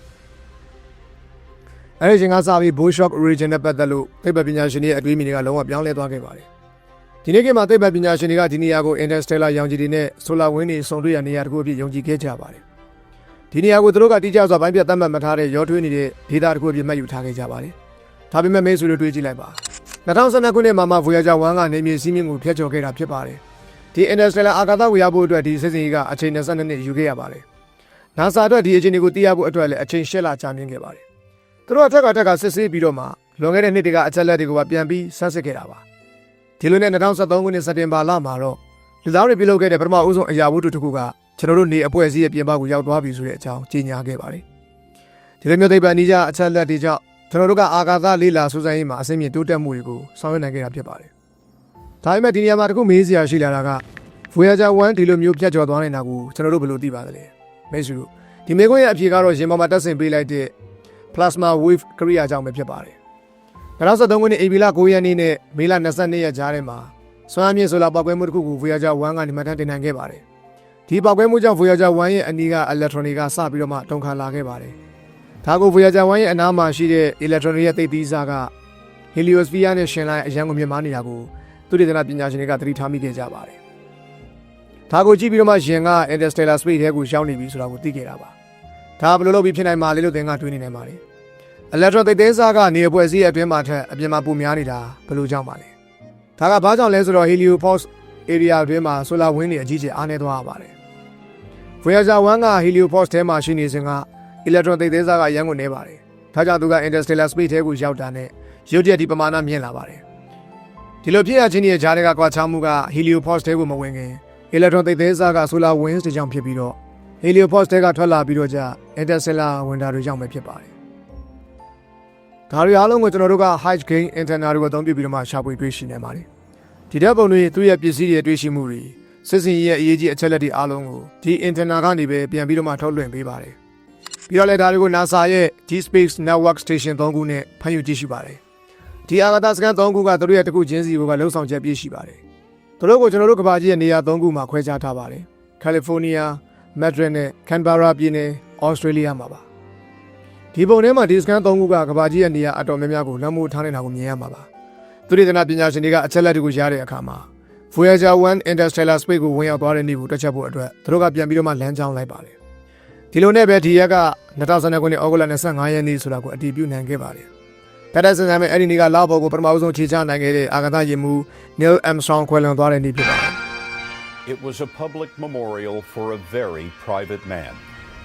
A: အဲဒီချိန်ကစပြီး Bow Shock Origin နဲ့ပတ်သက်လို့သိပ္ပံပညာရှင်တွေရဲ့အတွေးအမြင်တွေကလုံးဝပြောင်းလဲသွားခဲ့ပါတယ်။ဒီနေ့ကမှသိပ္ပံပညာရှင်တွေကဒီနေရာကို Interstellar ရောင်ခြည်တွေနဲ့ Solar Wind တွေစုံတွေ့ရနေရာတစ်ခုအဖြစ်ယုံကြည်ခဲ့ကြပါတယ်။ဒီနေရာကိုသူတို့ကတိကျစွာပိုင်းပြတ်သတ်မှတ်မထားတဲ့ရောထွေးနေတဲ့ဒေတာတစ်ခုအဖြစ်မှတ်ယူထားခဲ့ကြပါတယ်။ဒါပေမဲ့မိတ်ဆွေတို့တွေးကြည့်လိုက်ပါ။2012ခုနှစ်မှာမှ Voyager 1ကနေမြေစည်းမျဉ်းကိုဖျက်ချော်ခဲ့တာဖြစ်ပါတယ်။ဒီ Interstellar အာကာသကိုရောက်ဖို့အတွက်ဒီစစ်စင်ကြီးကအချိန်22နှစ်ယူခဲ့ရပါတယ်။ NASA အတွက်ဒီအချိန်တွေကိုသိရဖို့အတွက်လည်းအချိန်၈လကြာမြင့်ခဲ့ပါတယ်။ သူတို့အထက်ကထက်ကစစ်ဆေးပြီးတော့မှလွန်ခဲ့တဲ့နှစ်တွေကအချက်လက်တွေကိုပါပြန်ပြီးဆန်းစစ်ခဲ့တာပါ။ဒီလိုနဲ့2013ခုနှစ်စက်တင်ဘာလမှာတော့လူသားတွေပြုလုပ်ခဲ့တဲ့ပထမဦးဆုံးအရာဝတ္ထုတစ်ခုကကျွန်တော်တို့နေအဖွဲ့အစည်းရဲ့ပြင်ပကိုရောက်သွားပြီဆိုတဲ့အကြောင်းကြေညာခဲ့ပါတယ်။ဒီလိုမျိုးသိပ္ပံနည်းကြအချက်လက်တွေကြောင့်ကျွန်တော်တို့ကအာကာသလေးလာစူးစမ်းရေးမှာအဆင့်မြင့်တိုးတက်မှုတွေကိုဆောင်ရွက်နိုင်ခဲ့တာဖြစ်ပါတယ်။ဒါပေမဲ့ဒီနေရာမှာတခုမေးစရာရှိလာတာက Voyager 1ဒီလိုမျိုးဖြတ်ကျော်သွားနေတာကိုကျွန်တော်တို့ဘယ်လိုသိပါသလဲ။မိတ်ဆွေတို့ဒီမေခွန်းရဲ့အဖြေကတော့ရင်ပေါ်မှာတက်ဆင်ပေးလိုက်တဲ့ plasma wave ကရိယာကြောင့်ပဲဖြစ်ပါတယ်။2023ခုနှစ်ဧပြီလ9ရက်နေ့နဲ့မေလ22ရက်ကြားထဲမှာစွမ်းအားမြင့်ဆိုလာပောက်ကွဲမှုတစ်ခုကို Voyager 1ကနေမှတ်တမ်းတင်နိုင်ခဲ့ပါတယ်။ဒီပောက်ကွဲမှုကြောင့် Voyager 1ရဲ့အနီးက electron တွေကစပြီးတော့မှတုန်ခါလာခဲ့ပါတယ်။ဒါကို Voyager 1ရဲ့အနားမှာရှိတဲ့ electron တွေရဲ့သိပ်သီးစားက heliosphere နဲ့ရှင်လိုက်အရန်ကိုမြင်မာနေတာကိုသူတေသနပညာရှင်တွေကသတိထားမိခဲ့ကြပါတယ်။ဒါကိုကြည့်ပြီးတော့မှယင်က interstellar space ထဲကိုရောက်နေပြီဆိုတာကိုသိခဲ့တာပါ။ ဒါဘယ်လိုလုပ်ပြီးဖြစ်နိုင်မှာလဲလို့သင်ကတွေးနေနိုင်ပါလေ။ electron သိပ်သီးစားကနေအဖွဲ့အစည်းရဲ့အတွင်းမှာထက်အပြင်မှာပိုများနေတာဘယ်လိုကြောင့်ပါလဲ။ဒါကဘာကြောင့်လဲဆိုတော့ heliopause area အတွင်းမှာ solar wind တွေအကြီးကျယ်အားနည်းသွားရပါတယ်။ Voyager 1က heliopause ထဲမှာရှိနေစဉ်က electron သိပ်သေးစားကအရန်ကိုနေပါတယ်။ဒါကြောင့်သူက interstellar space ထဲကိုရောက်တာနဲ့ရုတ်တရက်ဒီပမာဏမြင့်လာပါတယ်။ဒီလိုဖြစ်ရခြင်းရဲ့ဂျားတွေကကွာခြားမှုက heliopause ထဲကိုမဝင်ခင် electron သိပ်သေးစားက solar winds တွေကြောင့်ဖြစ်ပြီးတော့ heliopause ထဲကထွက်လာပြီးတော့じゃ interstellar winter တွေကြောင့်ပဲဖြစ်ပါတယ်။ဒါတွေအားလုံးကိုကျွန်တော်တို့က high gain antenna တွေကိုအသုံးပြုပြီးတော့မှရှာဖွေတွေ့ရှိနေပါတယ်။ဒီတဲ့ပုံတွေသူ့ရဲ့ပစ္စည်းတွေတွေ့ရှိမှုတွေစစ်စင်ရဲ့အရေးကြီးအချက်လက်တွေအားလုံးကိုဒီ antenna ကနေပဲပြန်ပြီးတော့မှထုတ်လွှင့်ပေးပါတယ်။ပြီးတော့လည်းဒါတွေကို NASA ရဲ့ Deep Space Network Station 3ခုနဲ့ဖန်ယူကြည့်ရှိပါတယ်။ဒီအာကာသစကန်3ခုကသူတို့ရဲ့တစ်ခုချင်းစီကလှုပ်ဆောင်ချက်ပြည့်ရှိပါတယ်။သူတို့ကိုကျွန်တော်တို့ကမ္ဘာကြီးရဲ့နေရာ3ခုမှာခွဲခြားထားပါတယ်။ California, Madrid နဲ့ Canberra ပြည်နယ် Australia မှာပါ။ဒီပုံထဲမှာဒီစကန်3ခုကကမ္ဘာကြီးရဲ့နေရာအတော်များများကိုလွှမ်းမိုးထားနေတာကိုမြင်ရမှာပါ။သူတို့သနာပညာရှင်တွေကအချက်လက်တွေကိုရတဲ့အခါမှာ Voyager 1 Interstellar Space ကိုဝင်ရောက်သွားတဲ့နေ့ကိုတွက်ချက်ဖို့အတွက်သူတို့ကပြန်ပြီးတော့မှလမ်းကြောင်းလိုက်ပါတယ်။ဒီလိုနဲ့ပဲဒီရက်က2019ခုနှစ်ဩဂုတ်လ25ရက်နေ့ဆိုတာကိုအတည်ပြုနိုင်ခဲ့ပါတယ်။ဒါတဲ့စံစံမဲ့အဲ့ဒီနေ့ကလောက်ပေါ်ကိုပထမဆုံးခြေချနိုင်ခဲ့တဲ့အာကာသယာဉ်မှူး Neil Armstrong ခွဲလွန်သွားတဲ့နေ့ဖြစ်ပါတယ်
C: It was a public memorial for a very private man.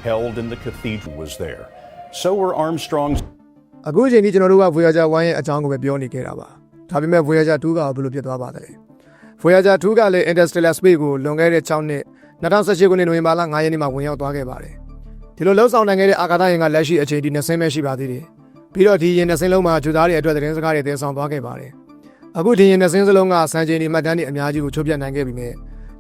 C: Held in the cathedral was there. So were Armstrong's ။
A: အခုအချိန်ထိကျွန်တော်တို့က Voyager 1ရဲ့အကြောင်းကိုပဲပြောနေခဲ့တာပါ။ဒါပေမဲ့ Voyager 2ကဘယ်လိုဖြစ်သွားပါသလဲ။ Voyager 2ကလည်း Interstellar Space ကိုလွန်ခဲ့တဲ့6နှစ်2018ခုနှစ်နိုဝင်ဘာလ9ရက်နေ့မှာဝင်ရောက်သွားခဲ့ပါတယ်။ဒီလိုလှုပ်ဆောင်နိုင်ခဲ့တဲ့အာကာသယာဉ်ကလက်ရှိအချိန်ဒီ20ဆင်းပဲရှိပါသေးတယ်။ပြီးတော့ဒီယာဉ်20ဆင်းလုံးမှာဂျူသားတွေအတွက်သတင်းစကားတွေသယ်ဆောင်သွားခဲ့ပါတယ်။အခုဒီယာဉ်20ဆင်းစလုံးကစံချိန်ဒီမှတ်တမ်းတွေအများကြီးကိုချုပ်ပြတ်နိုင်ခဲ့ပြီမဲ့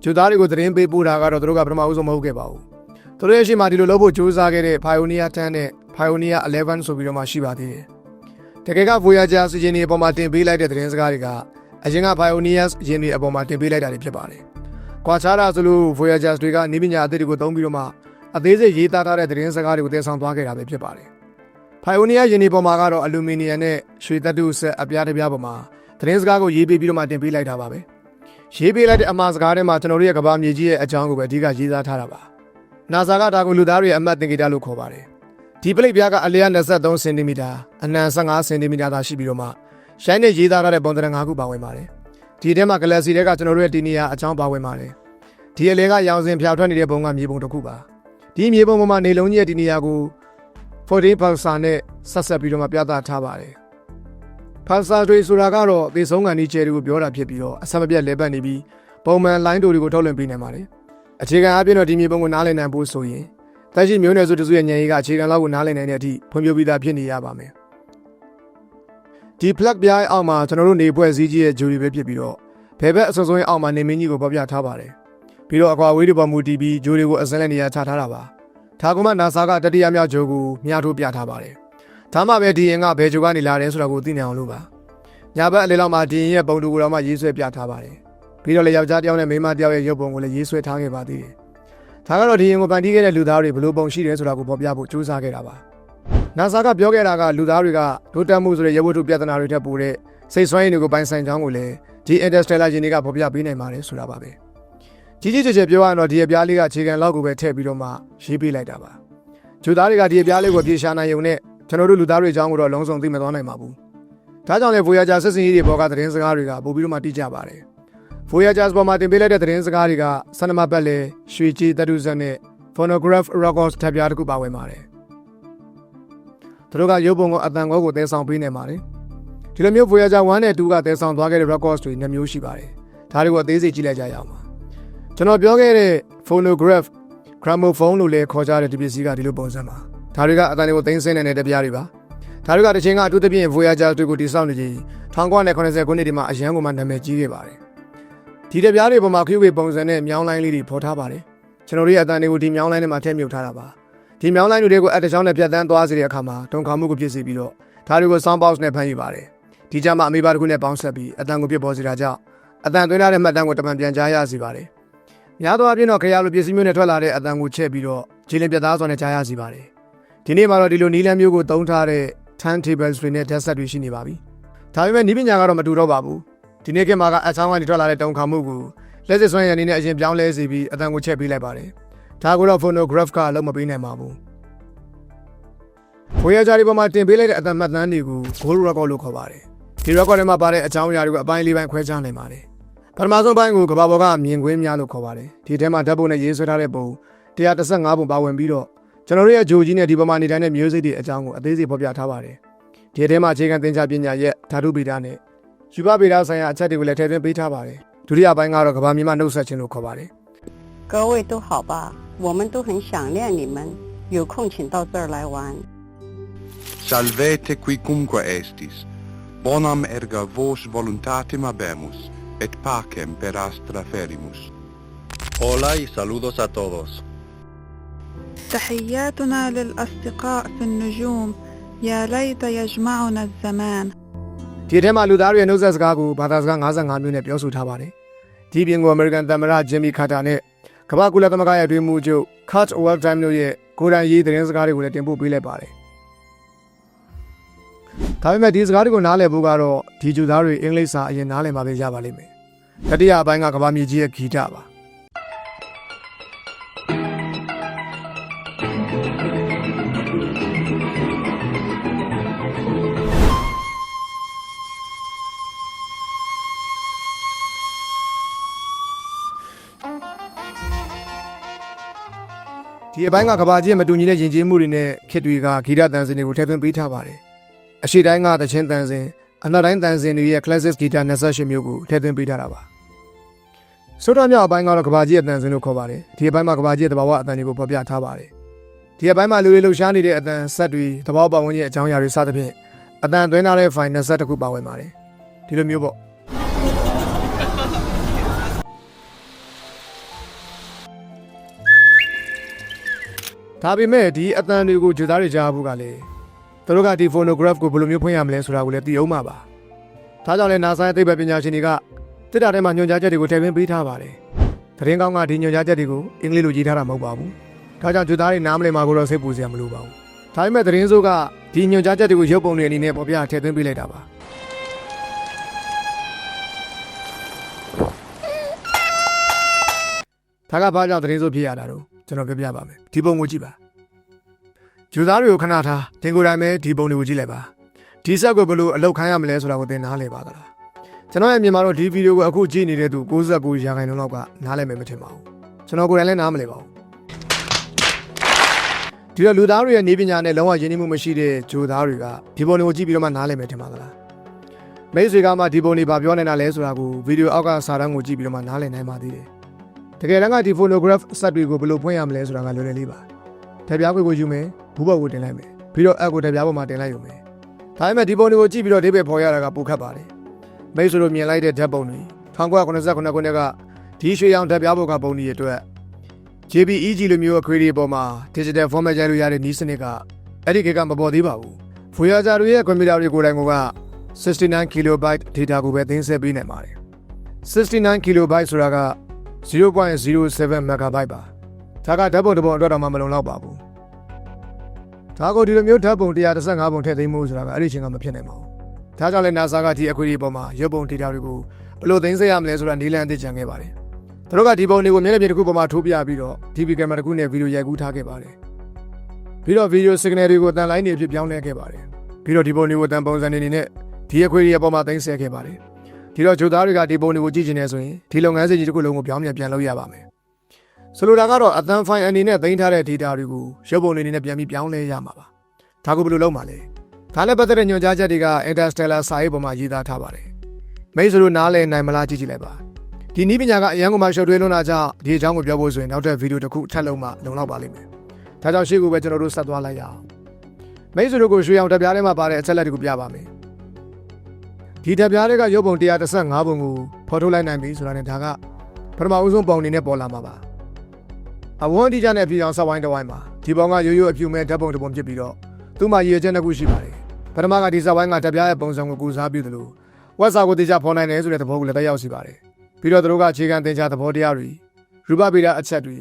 A: ဂျူသားတွေကိုသတင်းပေးပို့တာကတော့သူတို့ကပထမဦးဆုံးမဟုတ်ခဲ့ပါဘူး။သူတို့ရဲ့ရှေ့မှာဒီလိုလုပ်ဖို့ကြိုးစားခဲ့တဲ့ Pioneer 10နဲ့ Pioneer 11ဆိုပြီးတော့မှရှိပါသေးတယ်။တကယ်က Voyager စီဂျင်တွေအပေါ်မှာတင်ပေးလိုက်တဲ့သတင်းစကားတွေကအရင်က Pioneers ယင်းတွေအပေါ်မှာတင်ပေးလိုက်တာတွေဖြစ်ပါတယ်။ကွာခြားတာဆိုလို့ Voyager တွေကနေပညာအသစ်တွေကိုသုံးပြီးတော့မှအသေးစိတ်ရေးသားထားတဲ့သတင်းစကားတွေကိုသယ်ဆောင်သွားခဲ့တာပဲဖြစ်ပါတယ်။ Pioneer ယင်းတွေပေါ်မှာကတော့အလူမီနီယံနဲ့ရွှေသတ္တုဆက်အပြားတစ်ပြားပေါ်မှာသတင်းစကားကိုရေးပေးပြီးတော့မှတင်ပေးလိုက်တာပါပဲ။ ရေးပေးလိုက်တဲ့အမှားစကားထဲမှာကျွန်တော်တို့ရဲ့ကမ္ဘာမြေကြီးရဲ့အကြောင်းကိုပဲအဓိကရေးသားထားတာပါ။ NASA ကဒါကိုလူသားတွေရဲ့အမှတ်သင်္ကေတလို့ခေါ်ပါတယ်။ဒီပလိတ်ပြားကအလျား23စင်တီမီတာအနံ15စင်တီမီတာသာရှိပြီးတော့မှရှိုင်းနဲ့ရေးသားထားတဲ့ပုံသဏ္ဍာန်၅ခုပါဝင်ပါတယ်။ဒီထဲမှာ Galaxy တွေကကျွန်တော်တို့ရဲ့ဒီနေရာအကြောင်းပါဝင်ပါတယ်။ဒီအလဲကရောင်စင်ဖြာထွက်နေတဲ့ပုံကမြေပုံတစ်ခုပါ။ဒီမြေပုံပေါ်မှာနေလုံးကြီးရဲ့ဒီနေရာကို14 pulsar နဲ့ဆက်ဆက်ပြီးတော့မှပြသထားပါတယ်။ pulsar တွေဆိုတာကတော့သေဆုံးကန်ဒီကျဲတွေကိုပြောတာဖြစ်ပြီးတော့အဆက်မပြတ်လဲပတ်နေပြီးပုံမှန်လိုင်းတိုတွေကိုထုတ်လွှင့်ပေးနိုင်ပါတယ်။အခြေခံအပြင်တော့ဒီမြေပုံကိုနားလည်နိုင်ဖို့ဆိုရင်တက်ရှိမျိုးနယ်စုတစုရဲ့ဉာဏ်ရည်ကအခြေခံလောက်ကိုနားလည်နိုင်တဲ့အထိဖွံ့ဖြိုးပြီးသားဖြစ်နေရပါမယ်။ဒီ plug ပြားရဲ့အောက်မှာကျွန်တော်တို့နေဖွဲ့စည်းကြီးရဲ့ဂျူရီပဲဖြစ်ပြီးတော့ဘယ်ဘက်အစုံဆုံးရဲ့အောက်မှာနေမင်းကြီးကိုပေါ်ပြထားပါတယ်။ပြီးတော့အကွာဝေးတွေပေါ်မူတည်ပြီးဂျူရီကိုအစင်းလက်နေရာချထားတာပါ။ဒါကမှ NASA ကတတိယမြောက်ဂျိုကိုမြားထိုးပြထားပါတယ်။ ဒါမှပဲဒီရင်ကဘယ်ဂျိုကနေလာတယ်ဆိုတာကိုသိနိုင်အောင်လို့ပါ။ညာဘက်အလေလောက်မှာဒီရင်ရဲ့ပုံတူကိုတော့မှရေးဆွဲပြထားပါတယ်။ပြီးတော့လေယောက်ျားတစ်ယောက်နဲ့မိန်းမတစ်ယောက်ရဲ့ရုပ်ပုံကိုလည်းရေးဆွဲထားခဲ့ပါသေးတယ်။ဒါကတော့ဒီရင်ကိုပန်တီးခဲ့တဲ့လူသားတွေဘယ်လိုပုံရှိတယ်ဆိုတာကိုပေါ်ပြဖို့ကြိုးစားခဲ့တာပါ။ NASA ကပြောခဲ့တာကလူသားတွေကဒိုတက်မှုဆိုတဲ့ရဝတ္ထုပြဿနာတွေထက်ပိုတဲ့စိတ်ဆွမ်းရည်တွေကိုပိုင်ဆိုင်ကြောင်းကိုလည်းဒီ Interstellar ယင်တွေကပေါ်ပြပေးနိုင်ပါတယ်ဆိုတာပါပဲ။ကြီးကြီးကျယ်ကျယ်ပြောရရင်တော့ဒီအပြားလေးကအခြေခံလောက်ကိုပဲထည့်ပြီးတော့မှရေးပေးလိုက်တာပါ။ဂျူသားတွေကဒီအပြားလေးကိုပြေရှာနိုင်ုံနဲ့ ကျွန်တော်တို့လူသားတွေအကြောင်းကိုတော့လုံးစုံသိမသွားနိုင်ပါဘူး။ဒါကြောင့်လေ Voyager စစ်စင်ရေးတွေပေါ်ကသတင်းစကားတွေကပို့ပြီးတော့မှတိကျပါတယ်။ Voyager ပေါ်မှာတင်ပေးလိုက်တဲ့သတင်းစကားတွေကဆန္ဒမပတ်လေရွှေကြည်တတုဇက်နဲ့ phonograph records ထပ်ပြားတစ်ခုပါဝင်ပါတယ်။သူတို့ကရုပ်ပုံကိုအတန်ကောကိုသဲဆောင်ပေးနေပါတယ်။ဒီလိုမျိုး Voyager 1နဲ့2ကသဲဆောင်သွားခဲ့တဲ့ records တွေနှစ်မျိုးရှိပါတယ်။ဒါတွေကိုအသေးစိတ်ကြည့်လိုက်ကြရအောင်ပါ။ကျွန်တော်ပြောခဲ့တဲ့ phonograph gramophone လို့လည်းခေါ်ကြတဲ့ဒီပစ္စည်းကဒီလိုပုံစံပါ။ ဒါတွေကအတန်တွေကိုသိမ်းဆင်းနေတဲ့တပြားတွေပါ။ဒါတွေကတစ်ချိန်ကအထူးသဖြင့် Voyager တွေကိုတိစောက်နေကြ1980ခုနှစ်ဒီမှာအရန်ကိုမှနာမည်ကြီးခဲ့ပါတယ်ဒီတပြားတွေပေါ်မှာ QV ပုံစံနဲ့မြောင်းလိုင်းလေးတွေဖော်ထားပါတယ်ကျွန်တော်တို့ရဲ့အတန်တွေကိုဒီမြောင်းလိုင်းထဲမှာထည့်မြုပ်ထားတာပါဒီမြောင်းလိုင်းတွေကိုအတချောင်းနဲ့ဖြတ်တန်းသွားစေတဲ့အခါမှာတုံခါမှုကိုဖြစ်စေပြီးတော့ဒါတွေကို sound box နဲ့ဖမ်းယူပါတယ်ဒီကြမှာအမေပါတစ်ခုနဲ့ပေါင်းဆက်ပြီးအတန်ကိုပြစ်ပေါ်စေတာကြောင့်အတန်သွင်းထားတဲ့မှတ်တမ်းကိုတမန်ပြန်ကြားရစီပါတယ်များသောအားဖြင့်တော့ခရရလိုပစ္စည်းမျိုးနဲ့ထွက်လာတဲ့အတန်ကိုချက်ပြီးတော့ခြေလင်းပြတ်သားစွာနဲ့ကြားရစီပါတယ် ဒီနေ့မှာတော့ဒီလိုနီးလန်းမျိုးကိုသုံးထားတဲ့ turntables တွေနဲ့ desk set တွေရှိနေပါပြီဒါပေမဲ့နီးပညာကတော့မတူတော့ပါဘူးဒီနေ့ခေတ်မှာကအချောင်းကနေထွက်လာတဲ့တုံခါမှုကိုလက်စစ်စွမ်းရည်အနေနဲ့အရင်ပြောင်းလဲစီပြီးအတန်ကိုချက်ပေးလိုက်ပါတယ်ဒါကိုတော့ phonograph ကအလုပ်မပေးနိုင်ပါဘူး Voyager ဒီပေါ်မှာတင်ပေးလိုက်တဲ့အတန်မှတ်တမ်းတွေကို gold record လို့ခေါ်ပါတယ်ဒီ record ထဲမှာပါတဲ့အကြောင်းအရာတွေကိုအပိုင်းလေးပိုင်းခွဲခြားနိုင်ပါတယ်ပထမဆုံးပိုင်းကိုကမ္ဘာပေါ်ကမြင်ကွင်းများလို့ခေါ်ပါတယ်ဒီထဲမှာဓာတ်ပုံနဲ့ရေးဆွဲထားတဲ့ပုံ135ပုံပါဝင်ပြီးတော့ ကျွန်တော်တို့ရဲ့ဂျိုကြီးနဲ့ဒီပေါ်မှာနေထိုင်တဲ့မျိုးစိတ်တွေအကြောင်းကိုအသေးစိတ်ဖော်ပြထားပါတယ်ဒီထဲမှာအခြေခံသင်ကြားပညာရဲ့ဓာတုဗေဒနဲ့ယူပဗေဒဆိုင်ရာအချက်တွေကိုလည်းထည့်သွင်းပေးထားပါတယ်ဒုတိယပိုင်းကတော့ကမ္ဘာမြေမှာနှုတ်ဆက်ခြင်းလို့ခေါ်ပါတယ်
D: 各位都好吧？我们都很想念你们，有空请到这儿来玩。
E: Salvete quicumque estis, bonam erga vos voluntatem habemus, et pacem per astra ferimus.
F: Hola y saludos a todos.
G: تحياتنا للأصدقاء في النجوم يا ليت يجمعنا الزمان
A: ဒီထဲမှာလူသားတွေရဲ့နှုတ်ဆက်စကားကိုဘာသာစကား55မျိုးနဲ့ပြောဆိုထားပါတယ်ဒီပြင်ကို American သမ္မတ Jimmy Carter နဲ့ကမ္ဘာကုလသမဂ္ဂရဲ့အတွင်းမှုချုပ် Kurt Waldheim တို့ရဲ့ကိုယ်တိုင်ရေးသတင်းစကားတွေကိုလည်းတင်ပို့ပေးလိုက်ပါတယ်ဒါပေမဲ့ဒီစကားတွေကိုနားလည်ဖို့ကတော့ဒီဂျူသားတွေအင်္ဂလိပ်စာအရင်နားလည်မှာပဲရပါလိမ့်မယ်တတိယအပိုင်းကကမ္ဘာမြေကြီးရဲ့ဂီတပါ ဒီအပိုင်းကကဘာကြီးရဲ့မတူညီတဲ့ယဉ်ကျေးမှုတွေနဲ့ခေတ်တွေကဂီတတန်စင်တွေကိုထည့်သွင်းပေးထားပါတယ်။အရှိတိုင်းကသချင်းတန်စင်အနောက်တိုင်းတန်စင်တွေရဲ့ classic ဂီတ28မျိုးကိုထည့်သွင်းပေးထားတာပါ။ဆိုတော့မြောက်အပိုင်းကတော့ကဘာကြီးရဲ့တန်စင်လို့ခေါ်ပါတယ်။ဒီအပိုင်းမှာကဘာကြီးရဲ့တဘာဝအတန်တွေကိုဖော်ပြထားပါတယ်။ဒီအပိုင်းမှာလူတွေလှူရှားနေတဲ့အတန်ဆက်တွေတဘာဝပတ်ဝန်းကျင်အကြောင်းအရာတွေစသဖြင့်အတန်သွင်းထားတဲ့ file 20ခုပါဝင်ပါတယ်။ဒီလိုမျိုးပေါ့ ဒါပေမဲ့ဒီအတန်တွေကိုဂျူသားတွေကြားဖို့ကလေသူတို့ကဒီ phonograph ကိုဘယ်လိုမျိုးဖွင့်ရမလဲဆိုတာကိုလည်းသိအောင်ပါပါဒါကြောင့်လဲ NASA ရဲ့သိပ္ပံပညာရှင်တွေကတစ်တာထဲမှာညွှန်ကြားချက်တွေကိုထည့်သွင်းပေးထားပါတယ်သတင်းကောင်းကဒီညွှန်ကြားချက်တွေကိုအင်္ဂလိပ်လိုရေးထားတာမဟုတ်ပါဘူးဒါကြောင့်ဂျူသားတွေနားမလည်မှာကိုတော့စိတ်ပူစရာမလိုပါဘူးဒါပေမဲ့သတင်းစိုးကဒီညွှန်ကြားချက်တွေကိုရုပ်ပုံတွေအနေနဲ့ပေါ်ပြထည့်သွင်းပေးလိုက်တာပါဒါကဘာကြောင့်သတင်းစိုးဖြစ်ရတာတော့ ကျွန်တော်ပြောပြပါမယ်ဒီပုံကိုကြည့်ပါဂျူသားတွေကိုခဏထားတင်ကိုယ်တိုင်ပဲဒီပုံတွေကိုကြည့်လိုက်ပါဒီဆက်ကိုဘယ်လိုအလောက်ခိုင်းရမလဲဆိုတာကိုသင်နားလည်ပါသလားကျွန်တော်ရဲ့မြန်မာတော့ဒီဗီဒီယိုကိုအခုကြည့်နေတဲ့သူ69ရာခိုင်နှုန်းလောက်ကနားလည်မယ်မထင်ပါဘူးကျွန်တော်ကိုယ်တိုင်လည်းနားမလည်ပါဘူးဒီတော့လူသားတွေရဲ့နေပညာနဲ့လုံးဝယဉ်ကျေးမှုမရှိတဲ့ဂျူသားတွေကဒီပုံတွေကိုကြည့်ပြီးတော့မှနားလည်မယ်ထင်ပါသလားမိတ်ဆွေကမှဒီပုံတွေဘာပြောနေတာလဲဆိုတာကိုဗီဒီယိုအောက်ကစာတန်းကိုကြည့်ပြီးတော့မှနားလည်နိုင်ပါသေးတယ် တကယ်တမ်းကဒီ phonograph စက်တွေကိုဘယ်လိုဖွင့်ရမလဲဆိုတာကလွယ်လွယ်လေးပါထပ်ပြားခွေကိုယူမယ်ဘူးဘောက်ကိုတင်လိုက်မယ်ပြီးတော့အက်ကိုထပ်ပြားပေါ်မှာတင်လိုက်ရုံပဲဒါပေမဲ့ဒီပုံတွေကိုကြည့်ပြီးတော့အဓိပ္ပာယ်ဖော်ရတာကပိုခက်ပါတယ်မိတ်ဆွေတို့မြင်လိုက်တဲ့ဓာတ်ပုံတွေ1989ခုနှစ်ကဒီရွှေရောင်ဓာတ်ပြားပေါ်ကပုံတွေအတွက် JPEG လိုမျိုးအခရီးတွေပေါ်မှာ digital format ရိုက်လို့ရတဲ့နည်းစနစ်ကအဲ့ဒီခေတ်ကမပေါ်သေးပါဘူး Voyager တွေရဲ့ကွန်ပျူတာတွေကိုယ်တိုင်က69 kilobyte data ကိုပဲသိမ်းဆည်းပေးနိုင်ပါတယ်69 kilobyte ဆိုတာက 0.07 megabyte ပါဒါကဓာတ်ပုံတစ်ပုံအတွက်တော့မှမလုံလောက်ပါဘူးဒါကိုဒီလိုမျိုးဓာတ်ပုံ135ပုံထည့်သိမ်းမှုဆိုတာကအဲ့ဒီအချိန်ကမဖြစ်နိုင်ပါဘူးဒါကြောင့်လဲ NASA ကဒီအခွေဒီပေါ်မှာရုပ်ပုံ data တွေကိုဘယ်လိုသိမ်းဆည်းရမလဲဆိုတာနည်းလမ်းအသစ်ကြံခဲ့ပါတယ်သူတို့ကဒီပုံတွေကိုမျက်နှာပြင်တစ်ခုပေါ်မှာထိုးပြပြီးတော့ DV camera တစ်ခုနဲ့ဗီဒီယိုရိုက်ကူးထားခဲ့ပါတယ်ပြီးတော့ဗီဒီယို signal တွေကိုတန်လိုင်းတွေအဖြစ်ပြောင်းလဲခဲ့ပါတယ်ပြီးတော့ဒီပုံတွေကိုတန်ပုံစံတွေအနေနဲ့ဒီအခွေဒီရဲ့ပေါ်မှာသိမ်းဆည်းခဲ့ပါတယ် ဒီတော့ဂျိုသားတွေကဒီပုံတွေကိုကြည့်ချင်နေဆိုရင်ဒီလုပ်ငန်းစဉ်ကြီးတစ်ခုလုံးကိုပြောင်းပြန်ပြန်လုပ်ရပါမယ်ဆိုလိုတာကတော့အသံဖိုင်အနေနဲ့သိမ်းထားတဲ့ data တွေကိုရုပ်ပုံတွေအနေနဲ့ပြန်ပြီးပြောင်းလဲရမှာပါဒါကိုဘယ်လိုလုပ်မှာလဲဒါလည်းပတ်သက်တဲ့ညွှန်ကြားချက်တွေက Interstellar စာရေးပေါ်မှာရေးသားထားပါတယ်မိတ်ဆွေတို့နားလည်နိုင်မလားကြည့်ကြည့်လိုက်ပါဒီနည်းပညာကအရန်ကုန်မှာရှုပ်ထွေးလွန်းတာကြောင့်ဒီအကြောင်းကိုပြောဖို့ဆိုရင်နောက်ထပ်ဗီဒီယိုတစ်ခုထပ်လုပ်မှလုံလောက်ပါလိမ့်မယ်ဒါကြောင့်ရှေ့ကိုပဲကျွန်တော်တို့ဆက်သွားလိုက်ရအောင်မိတ်ဆွေတို့ကိုရွှေအောင်တပ်ပြားထဲမှာပါတဲ့အချက်လက်တွေကိုပြပါမယ် ဒီတပ်ပြားတွေကရုပ်ပုံ135ပုံကိုဖော်ထုတ်လိုက်နိုင်ပြီဆိုတာနဲ့ဒါကပထမဦးဆုံးပုံအနေနဲ့ပေါ်လာမှာပါအဝန်းဒီကြနဲ့ပြည်အောင်စဝိုင်းတစ်ဝိုင်းမှာဒီပုံကရိုးရိုးအပြူမဲ့ဓာတ်ပုံတစ်ပုံဖြစ်ပြီးတော့သူ့မှာရည်ရွယ်ချက်နှစ်ခုရှိပါတယ်ပထမကဒီစဝိုင်းကတပ်ပြားရဲ့ပုံစံကိုကူစားပြုသလိုဝက်စာကိုတေချာဖော်နိုင်တယ်ဆိုတဲ့သဘောကိုလည်းတက်ရောက်စီပါတယ်ပြီးတော့သူတို့ကအခြေခံသင်ကြားသဘောတရားတွေရူပဗေဒအချက်တွေ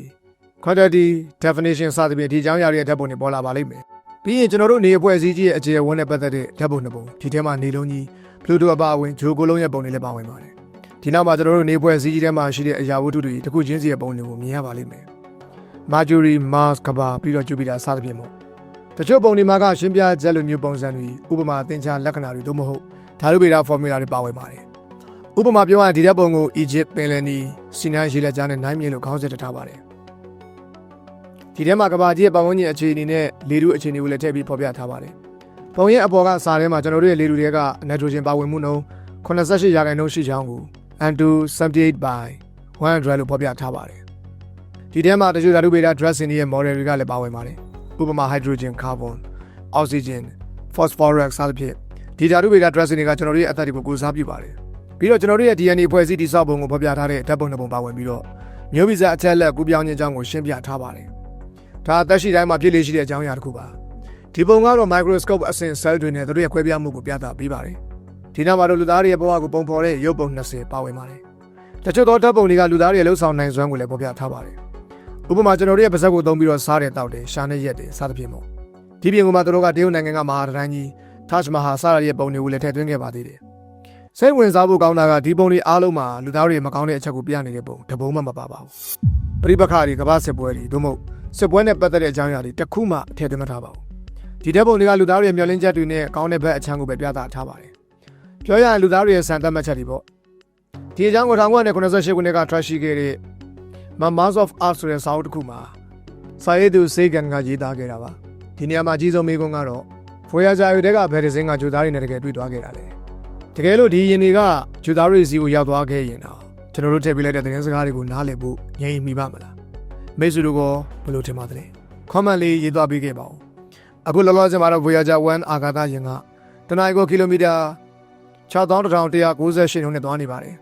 A: quantity definition စသဖြင့်ဒီအကြောင်းအရာတွေရဲ့ဓာတ်ပုံတွေပေါ်လာပါလိမ့်မယ်ပြီးရင်ကျွန်တော်တို့နေအဖွဲ့အစည်းကြီးရဲ့အခြေအဝန်းနဲ့ပတ်သက်တဲ့ဓာတ်ပုံနှစ်ပုံဒီထဲမှာနေလုံးကြီး ပလူတိုအပါအဝင်ဂျိုကိုလုံးရဲ့ပုံတွေလည်းပါဝင်ပါတယ်ဒီနောက်မှာကျွန်တော်တို့နေအဖွဲ့အစည်းကြီးထဲမှာရှိတဲ့အရာဝတ္ထုတွေတစ်ခုချင်းစီရဲ့ပုံတွေကိုမြင်ရပါလိမ့်မယ် Mercury Mars ကဘာပြီးတော့ Jupiter စသဖြင့်ပေါ့တချို့ပုံတွေမှာကရှင်းပြချက်လိုမျိုးပုံစံတွေဥပမာသင်္ချာလက္ခဏာတွေတို့မဟုတ်ဓာတုဗေဒ formula တွေပါဝင်ပါတယ်ဥပမာပြောရရင်ဒီဓာတ်ပုံကို Egypt ပင်လယ်နီစီနန်းရေလက်ကြားနဲ့နိုင်မြေလို့ခေါင်းစဉ်တက်ထားပါတယ်ဒီထဲမှာကဘာကြီးရဲ့ပတ်ဝန်းကျင်အခြေအနေနဲ့လေထုအခြေအနေကိုလည်းထည့်ပြီးဖော်ပြထားပါတယ် ပုံရဲ့အပေါ်ကစာထဲမှာကျွန်တော်တို့ရဲ့လေထုတွေကနိုက်ထရိုဂျင်ပါဝင်မှုနှုန်း88ရာခိုင်နှုန်းရှိကြောင်းကို N2 78 by 100လို့ဖော်ပြထားပါတယ်ဒီထဲမှာတချို့ဓာတုဗေဒ dressing ရဲ့ model တွေကလည်းပါဝင်ပါတယ်ဥပမာ hydrogen carbon oxygen phosphorus စသဖြင့်ဒီဓာတုဗေဒ dressing တွေကကျွန်တော်တို့ရဲ့အသက်တွေကိုကိုစားပြုပါတယ်ပြီးတော့ကျွန်တော်တို့ရဲ့ DNA ဖွဲ့စည်းတည်ဆောက်ပုံကိုဖော်ပြထားတဲ့ဓာတ်ပုံတစ်ပုံပါဝင်ပြီးတော့မျိုးဗီဇအချက်အလက်ကူးပြောင်းခြင်းအကြောင်းကိုရှင်းပြထားပါတယ်ဒါအသက်ရှိတိုင်းမှာဖြစ်လေရှိတဲ့အကြောင်းအရာတစ်ခုပါ ဒီပုံကတော့ microscope အဆင့် cell တွေနဲ့တို့ရဲ့ခွဲပြားမှုကိုပြသပေးပါတယ်ဒီနောက်မှာတော့လူသားတွေရဲ့ဘဝကိုပုံဖော်တဲ့ရုပ်ပုံ20ပါဝင်ပါတယ်တချို့သောဓာတ်ပုံတွေကလူသားတွေရဲ့လှုပ်ဆောင်နိုင်စွမ်းကိုလည်းဖော်ပြထားပါတယ်ဥပမာကျွန်တော်တို့ရဲ့ပါဇက်ကိုသုံးပြီးတော့စားတဲ့တောက်တယ်ရှာနဲ့ရက်တယ်စသဖြင့်ပေါ့ဒီပြင်ကမှတို့ကတရုတ်နိုင်ငံကမဟာတိုင်းကြီး Taj Mahal စရရဲ့ပုံတွေကိုလည်းထည့်သွင်းခဲ့ပါသေးတယ်စိတ်ဝင်စားဖို့ကောင်းတာကဒီပုံတွေအားလုံးမှာလူသားတွေမကောင်းတဲ့အချက်ကိုပြနေတဲ့ပုံတပုံမှမပါပါဘူးပြိပခါတွေကမ္ဘာစစ်ပွဲတွေသို့မဟုတ်စစ်ပွဲနဲ့ပတ်သက်တဲ့အကြောင်းအရာတွေတစ်ခုမှထည့်သွင်းမထားပါဘူး ဒီတဲ့ပုံတွေကလူသားတွေရဲ့မျှော်လင့်ချက်တွေနဲ့ကောင်းတဲ့ဘက်အချမ်းကိုပဲပြသထားပါတယ်ပြောရရင်လူသားတွေရဲ့စံသတ်မှတ်ချက်တွေပေါ့ဒီအကြောင်းကို1998ခုနှစ်က trash ရှိခဲ့တဲ့ Mamas of Art ဆိုတဲ့စာအုပ်တစ်ခုမှာစာရေးသူစေဂန်ကရေးသားခဲ့တာပါဒီနေရာမှာအကြီးဆုံးမေးခွန်းကတော့ Voyager ရဲ့ကဘယ်တစ်စင်းကဂျူသားတွေနဲ့တကယ်တွေ့သွားခဲ့တာလဲတကယ်လို့ဒီရင်တွေကဂျူသားတွေစီကိုရောက်သွားခဲ့ရင်တော့ကျွန်တော်တို့ထည့်ပေးလိုက်တဲ့သတင်းစကားတွေကိုနားလည်ဖို့ငြိမ်မိပါမလားမိတ်ဆွေတို့ကဘယ်လိုထင်ပါသလဲ comment လေးရေးသွားပေးခဲ့ပါဦး အခုလောလောဆယ်မှာတော့ Voyager 1အာကာသယာဉ်ကတနင်္ဂနွေကီလိုမီတာ6198နှုန်းနဲ့သွားနေပါတယ်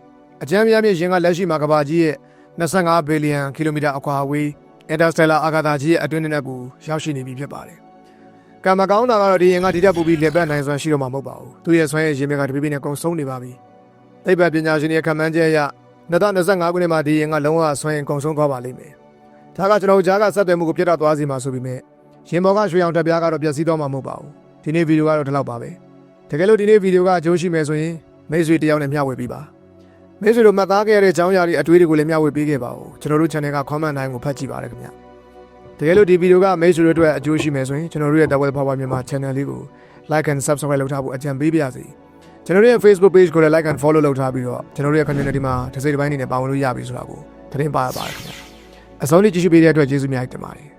A: အကြမ်းများမြင့်ယာဉ်ကလက်ရှိမှာကမ္ဘာကြီးရဲ့25ဘီလီယံကီလိုမီတာအကွာအဝေး Interstellar အာကာသကြီးရဲ့အတွင်းထဲကိုရောက်ရှိနေပြီဖြစ်ပါတယ်။ကံမကောင်းတာကတော့ဒီရင်ကဒီတက်ပူပြီးလက်ပတ်နိုင်စွမ်းရှိတော့မှာမဟုတ်ပါဘူး။သူရဲ့ဆွမ်းရည်ရင်မြက်ကတပိပိနဲ့ကုံဆုံးနေပါပြီ။သိပ္ပံပညာရှင်ရဲ့ခံမှန်းချက်အရ2025ခုနှစ်မှာဒီရင်ကလုံးဝဆွမ်းရင်ကုံဆုံးသွားပါလိမ့်မယ်။ဒါကကျွန်တော်ကြားကဆက်သွယ်မှုကိုပြတ်တော့သွားစီမှာဆိုပြီးမြဲ ရင်ဘော်ကရွှေအောင်တက်ပြားကတော့ပျက်စီးသွားမှာမဟုတ်ပါဘူး။ဒီနေ့ဗီဒီယိုကတော့ဒီလောက်ပါပဲ။တကယ်လို့ဒီနေ့ဗီဒီယိုကအကျိုးရှိမယ်ဆိုရင်မိတ်ဆွေတယောက်နဲ့မျှဝေပေးပါ။မိတ်ဆွေတို့မှတ်သားခဲ့ရတဲ့အကြောင်းအရာတွေအတွေ့အကြုံတွေကိုလည်းမျှဝေပေးခဲ့ပါဦးကျွန်တော်တို့ channel က comment တိုင်းကိုဖတ်ကြည့်ပါရခင်ဗျတကယ်လို့ဒီဗီဒီယိုကမိတ်ဆွေတို့အတွက်အကျိုးရှိမယ်ဆိုရင်ကျွန်တော်တို့ရဲ့ Double Power မြန်မာ channel လေးကို like and subscribe လုပ်ထားဖို့အကြံပေးပါရစေကျွန်တော်တို့ရဲ့ Facebook page ကိုလည်း like and follow လုပ်ထားပြီးတော့ကျွန်တော်တို့ရဲ့ community မှာတစ်စိတ်တစ်ပိုင်းအနေနဲ့ပါဝင်လို့ရပြီဆိုတာကိုသတင်းပါရပါတယ်ခင်ဗျအဆုံးလေးကြည့်ရှုပေးတဲ့အတွက်ကျေးဇူးများတင်ပါတယ်